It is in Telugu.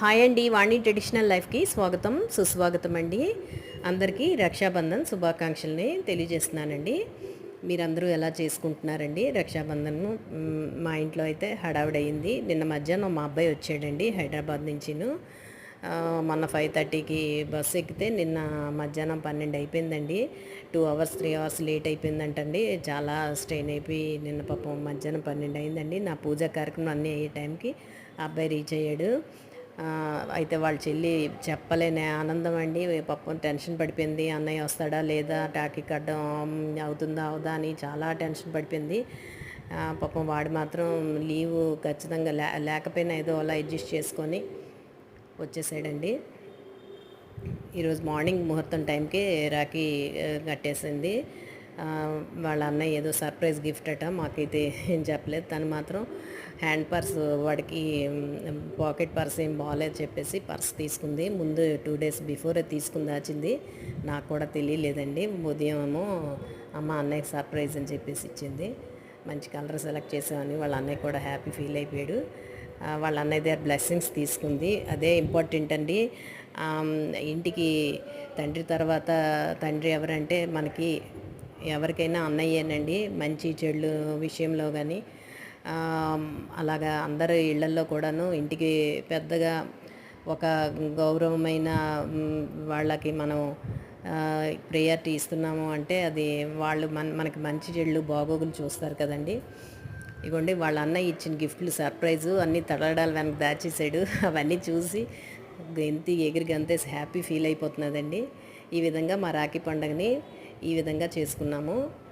హాయ్ అండి వాణి ట్రెడిషనల్ లైఫ్కి స్వాగతం సుస్వాగతం అండి అందరికీ రక్షాబంధన్ శుభాకాంక్షల్ని తెలియజేస్తున్నానండి. మీరందరూ ఎలా చేసుకుంటున్నారండి రక్షాబంధన్? మా ఇంట్లో అయితే హడావిడయింది. నిన్న మధ్యాహ్నం మా అబ్బాయి వచ్చాడండి హైదరాబాద్ నుంచిను. మొన్న ఫైవ్ థర్టీకి బస్సు ఎక్కితే నిన్న మధ్యాహ్నం పన్నెండు అయిపోయిందండి. Two hours three hours late అయిపోయిందంటండి. చాలా స్ట్రెయిన్ అయిపోయి నిన్న పాపం మధ్యాహ్నం పన్నెండు అయిందండి. నా పూజా కార్యక్రమం అన్నీ అయ్యే టైంకి ఆ అబ్బాయి రీచ్ అయ్యాడు. అయితే వాళ్ళ చెల్లి చెప్పలేని ఆనందం అండి పాపం టెన్షన్ పడిపోయింది అన్నయ్య వస్తాడా లేదా టాకీ కట్టడం అవుతుందా అవుదా అని చాలా టెన్షన్ పడిపోయింది. పాపం వాడు మాత్రం లీవ్ ఖచ్చితంగా లే లేకపోయినా ఏదో అలా అడ్జస్ట్ చేసుకొని వచ్చేసాడండి. ఈరోజు మార్నింగ్ ముహూర్తం టైంకి రాఖీ కట్టేసింది. వాళ్ళ అన్నయ్య ఏదో సర్ప్రైజ్ గిఫ్ట్ అట మాకైతే ఏం చెప్పలేదు. తను మాత్రం హ్యాండ్ పర్స్ వాడికి పాకెట్ పర్స్ ఏం బాగాలేదు చెప్పేసి పర్స్ తీసుకుంది. ముందు టూ డేస్ బిఫోరే తీసుకుని దాచింది నాకు కూడా తెలియలేదండి. ఉదయం ఏమో అమ్మ అన్నయ్యకి సర్ప్రైజ్ అని చెప్పేసి ఇచ్చింది. మంచి కలర్ సెలెక్ట్ చేసామని వాళ్ళ అన్నయ్య కూడా హ్యాపీ ఫీల్ అయిపోయాడు. వాళ్ళ అన్నయ్య దగ్గర బ్లెస్సింగ్స్ తీసుకుంది. అదే ఇంపార్టెంట్ అండి. ఇంటికి తండ్రి తర్వాత తండ్రి ఎవరంటే మనకి ఎవరికైనా అన్నయ్యేనండి మంచి చెడు విషయంలో కానీ అలాగా అందరి ఇళ్ళల్లో కూడాను ఇంటికి పెద్దగా ఒక గౌరవమైన వాళ్ళకి మనం ప్రియారిటీ ఇస్తున్నాము అంటే అది వాళ్ళు మన మనకి మంచి చెళ్ళు బాగోగులు చూస్తారు కదండి. ఇగోండి వాళ్ళ అన్నయ్య ఇచ్చిన గిఫ్ట్లు సర్ప్రైజు అన్నీ తడడాలు వెనక దాచేసాడు. అవన్నీ చూసి గెంతి ఎగిరి గంతేసి హ్యాపీ ఫీల్ అయిపోతున్నదండి. ఈ విధంగా మా రాఖీ పండుగని ఈ విధంగా చేసుకున్నాము.